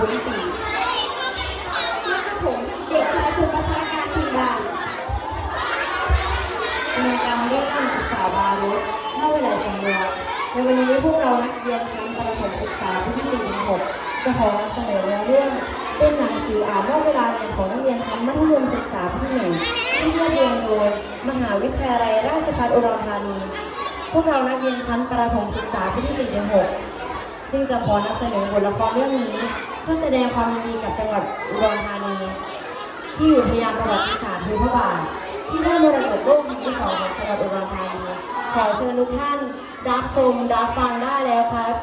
บุรีศรีและกับผมเด็กชายภูมิพัฒนาการพิมพ์บานกิจกรรมเรื่องสาวบารุษเข้าเวลาสำรวจในวันนี้พวกเรานักเรียนชั้นประถมศึกษาปีที่4ถึง6จะขอนำเสนอเนื้อเรื่องเป็นหนังสืออ่านนอกเวลาเรียนของนักเรียนชั้นมัธยมศึกษาปีที่หนึ่งที่เรียบเรียงโดยมหาวิทยาลัยราชภัฏอุดรธานี พวกเรานักเรียนชั้นประถมศึกษาปีที่4ถึง6จึงจะขอนำเสนอบทละครเรื่องนี้ พื่อแสดงความยินดีกับจังหวัดอุดรธานี ที่อยู่ทยานประวัติศาสตร์ภูพระบาทที่ได้มรดกโลกแห่งที่สองของจังหวัดอุดรธานีขอเชิญทุกท่านรับชมรับฟังได้แล้วครับ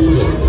Deus.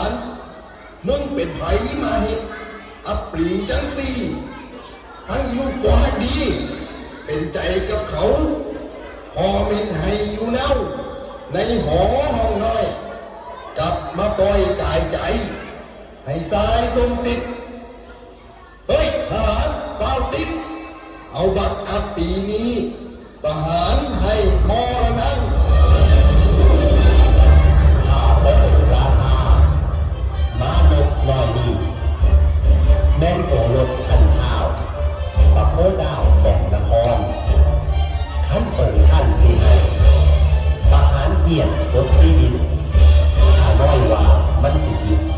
ารมึงเป็นไผมาเห็ดอัปลีจังซีทั้งอยู่กว่าดี เป็นใจกับเขาพอเป็นให้อยู่แล้ว ในหอห้องน้อย กลับมาปล่อยกายใจ ให้สายสมสิทธิ์เฮ้ยทหารเฝ้าติดเอาบักอับปีนี้ทหารให้มรณะ ประหารเกียรติรถซีดินข้าน้อยว่ามันสิผิด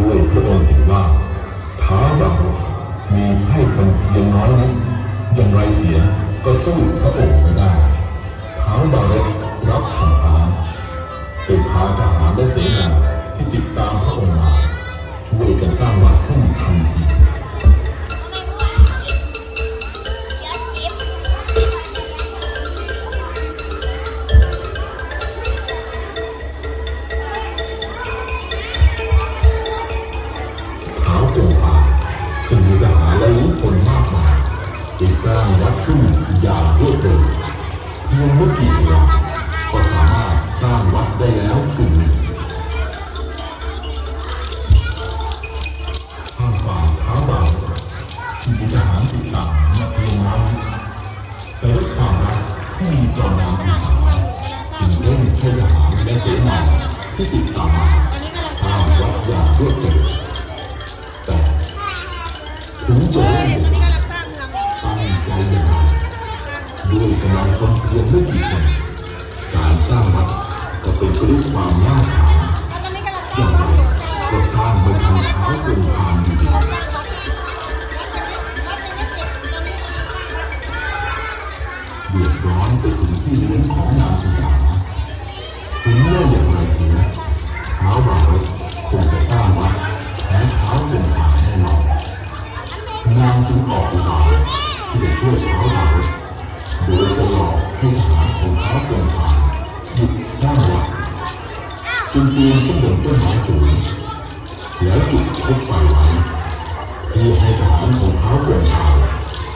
ด้วยพระองค์เห็นว่าท้าวบาลมีไพ่คนเพียงน้อยนิดอย่างไรเสียก็สู้พระองค์ไม่ได้ท้าวบาลรับคำท้าเป็นพาทหารและเสนาที่ติดตามพระองค์มาช่วยกันสร้างวัดขึ้นทันที นปีนขึ้นบนต้นไม้สูงแล้วจุดคบไฟไว้เพื่อให้ทหารของเท้าเปลี่ยนทา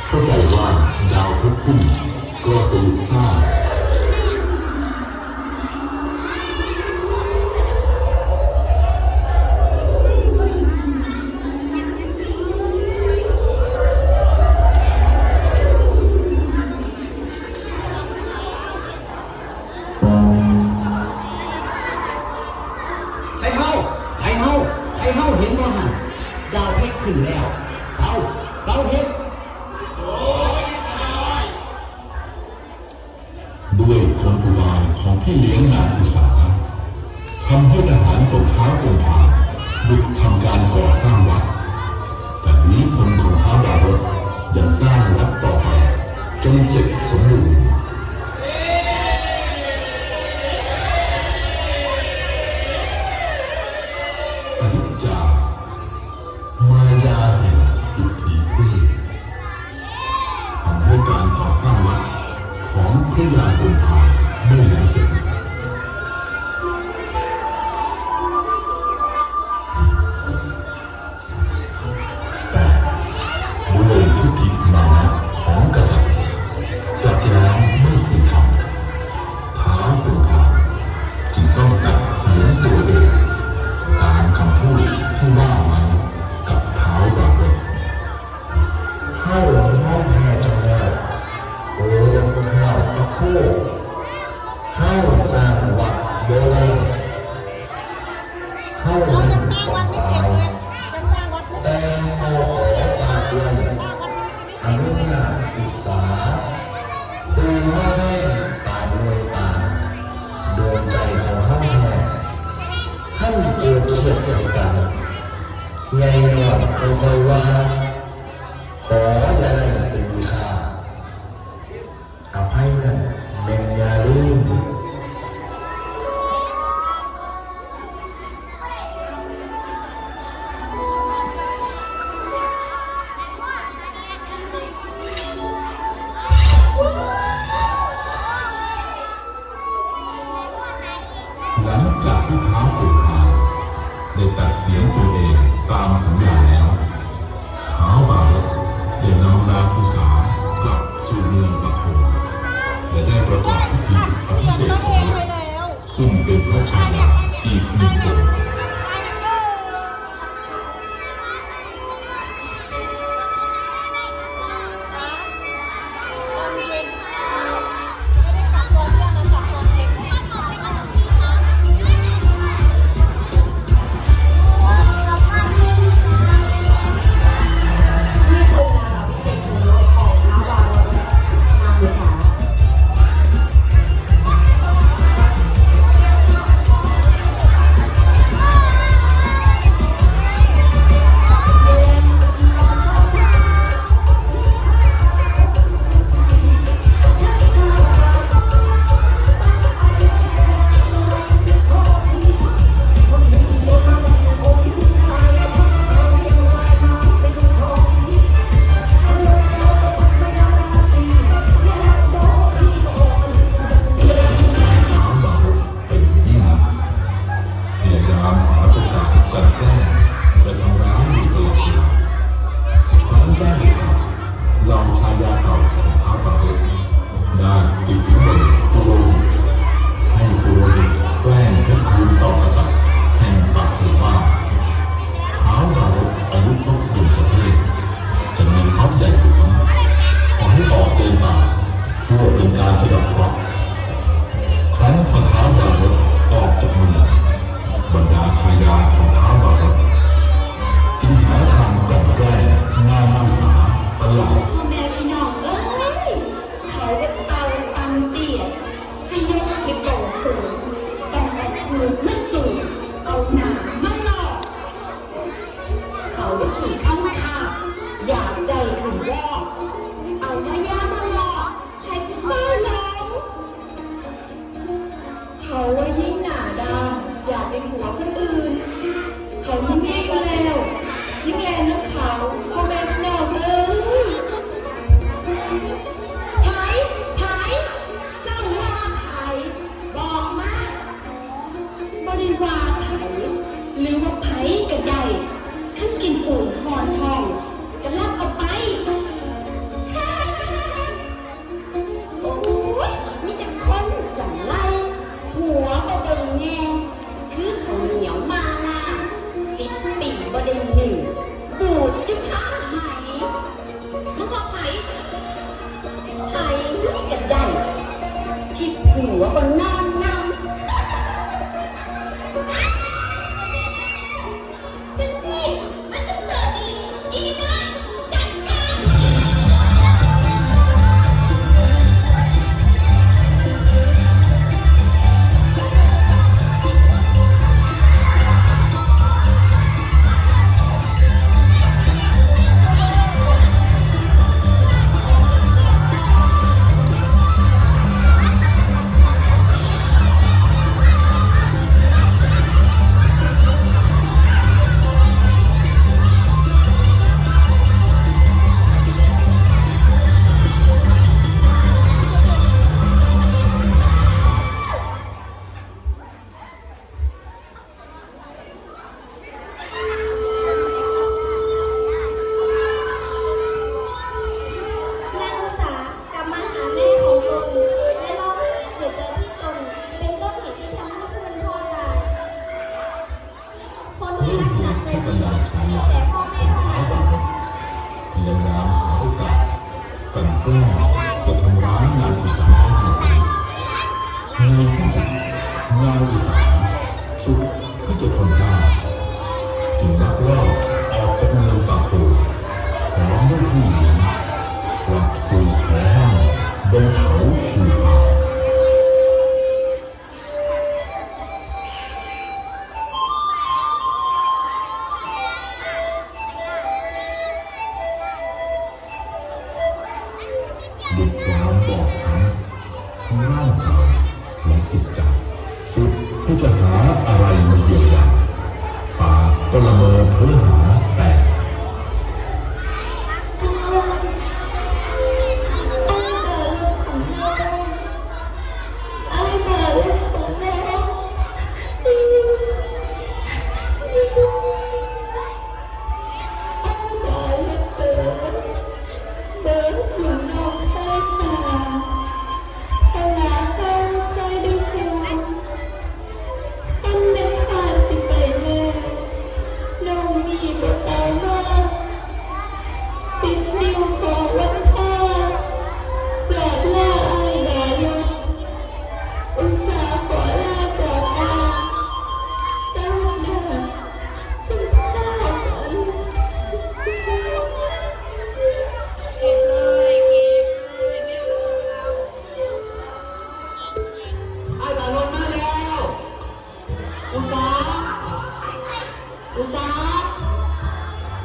เข้าใจว่าดาวทุกขึ้นก็จะหยุดสร้าง เพชรขึ้นแล้ว เสาเสาเพชรด้วยคนอุบายของพี่เลี้ยงนางอุตสาหทำให้ทหารของเท้าองค์พานหยุดทำการก่อสร้างวัด แต่นี้พลของเท้าบารถยังสร้างวัดต่อไปจนเสร็จสมบูรณ์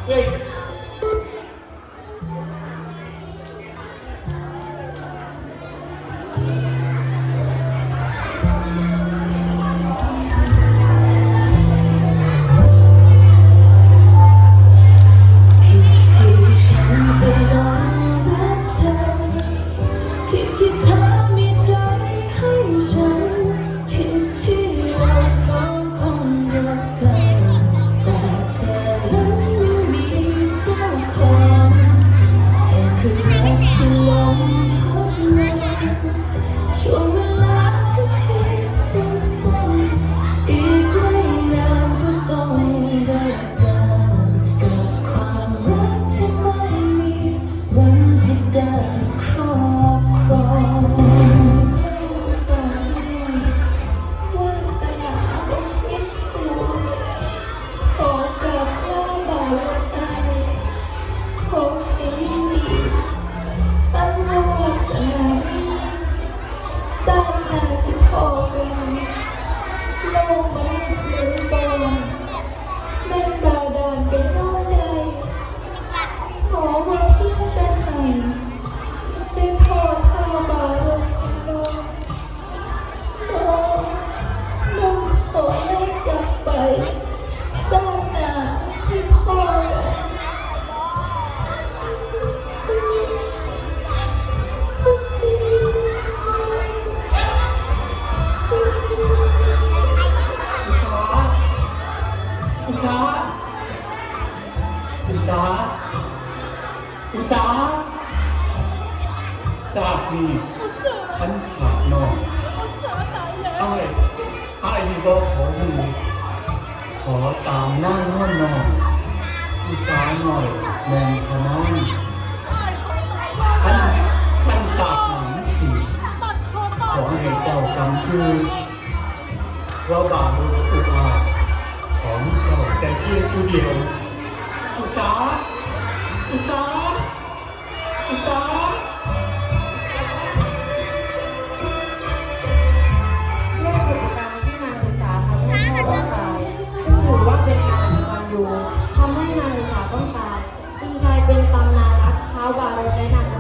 เวาของเจ้าแต่เพียงผู้เดียวอุสาอุสาอุสาเรกิจกรรมที่นางอุสาทำให้พ่อต้อตายซึ่งถือว่าเป็นงานอันดูทำให้นางอุสาต้องตายจึงกลายเป็นตำนานรักเท้าบารดและนาง